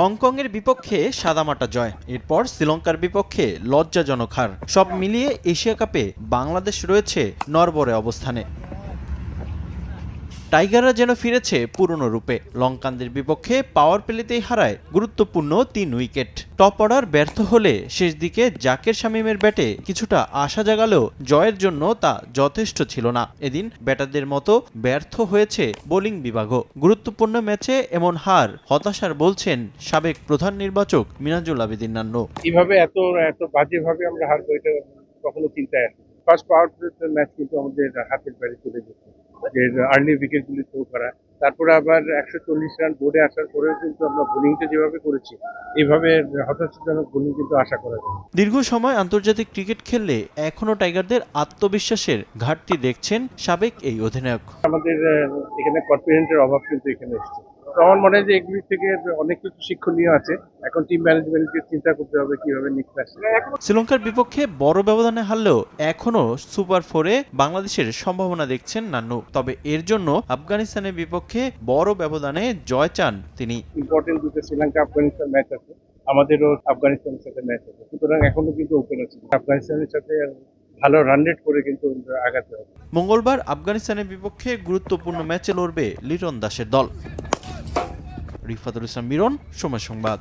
হংকংয়ের বিপক্ষে সাদামাটা জয়। এরপর শ্রীলঙ্কার বিপক্ষে লজ্জাজনক হার। সব মিলিয়ে এশিয়া কাপে বাংলাদেশ রয়েছে নরবরে অবস্থানে। টাইগাররা যেন ফিরেছে পুরনো রূপে। লঙ্কানদের বিপক্ষে পাওয়ার প্লেতেই হারায় গুরুত্বপূর্ণ তিন উইকেট টপ অর্ডার ব্যর্থ হলে শেষ দিকে জাকের শামীমের ব্যাটে কিছুটা আশা জাগালেও জয়ের জন্য তা যথেষ্ট ছিল না। এদিন ব্যাটারদের মতো ব্যর্থ হয়েছে বোলিং বিভাগও। গুরুত্বপূর্ণ ম্যাচে এমন হার হতাশার বলছেন সাবেক প্রধান নির্বাচক মিনাজুল আবেদিন নান্নু। কীভাবে এত এত বাজেভাবে আমরা হারবো এটা কখনো চিন্তায় ফার্স্ট পাওয়ার ম্যাচ কিন্তু আমাদের হাতের বাইরে চলে গেছে। যে আর্লি উইকেটগুলি থ্রো করা। তারপরে আবার একশো চল্লিশ রান বোর্ডে আসার পরেও কিন্তু আমরা বোলিংটা যেভাবে করেছি এইভাবে হতাশাজনক বোলিং কিন্তু আশা করা যায়। দীর্ঘ সময় আন্তর্জাতিক ক্রিকেট খেললে এখনও টাইগারদের আত্মবিশ্বাসের ঘাটতি দেখছেন সাবেক এই অধিনায়ক। আমাদের এখানে কনফিডেন্টের অভাব কিন্তু এখানে এসছে। তো আমার মনে হয় যে এগুলি থেকে অনেক কিছু শিক্ষণীয় আছে। এখন টিম ম্যানেজমেন্টকে চিন্তা করতে হবে কীভাবে নেক্সট শ্রীলঙ্কার বিপক্ষে বড় ব্যবধানে হারলেও এখনও সুপার ফোরে বাংলাদেশের সম্ভাবনা দেখছেন নান্নু। তবে এর জন্য আফগানিস্তানের বিপক্ষে বড় ব্যবধানে জয় চান তিনি। ইম্পর্টেন্ট দুটো শ্রীলঙ্কা আফগানিস্তান ম্যাচ আছে। আমাদেরও আফগানিস্তানের সাথে ম্যাচ আছে। সুতরাং এখনও কিন্তু ওপেন আছে। আফগানিস্তানের সাথে ভালো রান রেট করে কিন্তু আগাতে হবে। মঙ্গলবার আফগানিস্তানের বিপক্ষে গুরুত্বপূর্ণ ম্যাচে লড়বে লিটন দাসের দল। রিফাতুল ইসলাম মিরন সময় সংবাদ।